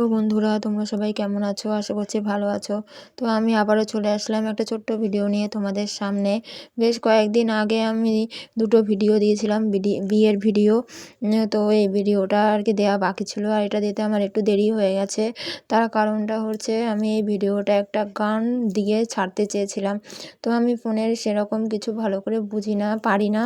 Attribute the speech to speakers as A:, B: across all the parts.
A: তো বন্ধুরা, তোমরা সবাই কেমন আছো? আশা করছি ভালো আছো। তো আমি আবারও চলে আসলাম একটা ছোট্ট ভিডিও নিয়ে তোমাদের সামনে। বেশ কয়েকদিন আগে আমি দুটো ভিডিও দিয়েছিলাম বিয়ের ভিডিও তো এই ভিডিওটা আর কি দেওয়া বাকি ছিল, আর এটা দিতে আমার একটু দেরি হয়ে গেছে। তার কারণটা হচ্ছে আমি এই ভিডিওটা একটা গান দিয়ে ছাড়তে চেয়েছিলাম। তো আমি ফোনের সেরকম কিছু ভালো করে বুঝি না, পারি না।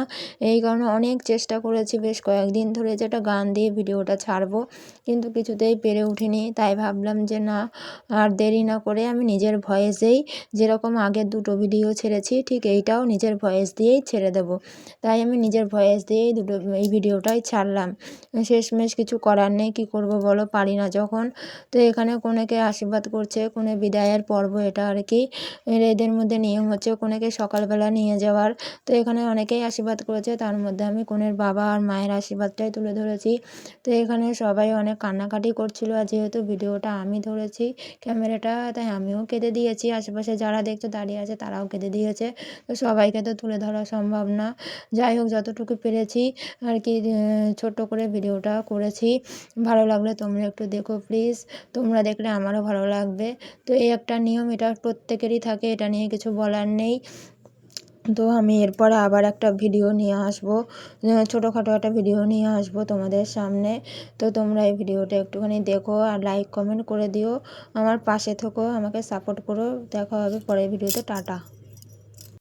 A: এই কারণে অনেক চেষ্টা করেছি, বেশ কয়েকদিন ধরে যে একটা গান দিয়ে ভিডিওটা ছাড়বো। কিন্তু কিছুতেই পেরে উঠিনি। তাই ভাবলাম যে না, আর দেরি না করে আমি নিজের ভয়েসেই যেরকম আগের দুটো ভিডিও ছেড়েছি, ঠিক এইটাও নিজের ভয়েস দিয়েই ছেড়ে দেব। তাই আমি নিজের ভয়েস দিয়েই দুটো, এই ভিডিওটাই ছাড়লাম। শেষমেশ কিছু করার নেই, কী করব বলো? পারি না যখন। তো এখানে কোনেকে আশীর্বাদ করছে, কোনে বিদায়ের পর্ব এটা আর কি। এদের মধ্যে নিয়ম হচ্ছে কোনেকে সকালবেলা নিয়ে যাওয়ার। তো এখানে অনেকেই আশীর্বাদ করেছে, তার মধ্যে আমি কোনের বাবা আর মায়ের আশীর্বাদটাই তুলে ধরেছি। তো এখানে সবাই অনেক কান্নাকাটি করছিল, আর যেহেতু ভিডিওটা আমি ধরেছি, ক্যামেরাটা তাই আমিও কেঁদে দিয়েছি। আশেপাশে যারা দেখছে, দাঁড়িয়ে আছে, তারাও কেঁদে দিয়েছে। তো সবাইকে তো তুলে ধরা সম্ভব না। যাই হোক, যতটুকু পেরেছি আর কি ছোট্ট করে ভিডিওটা করেছি। ভালো লাগলে তোমরা একটু দেখো প্লিজ তোমরা দেখলে আমারও ভালো লাগবে। তো এই একটা নিয়ম, এটা প্রত্যেকেরই থাকে, এটা নিয়ে কিছু বলার নেই। তো আমি এরপরে আবার একটা ভিডিও নিয়ে আসব। ছোটোখাটো একটা ভিডিও নিয়ে আসব তোমাদের সামনে। তো তোমরা এই ভিডিওটা একটুখানি দেখো আর লাইক কমেন্ট করে দিও। আমার পাশে থেকো, আমাকে সাপোর্ট করো। দেখা হবে পরের ভিডিওতে টাটা।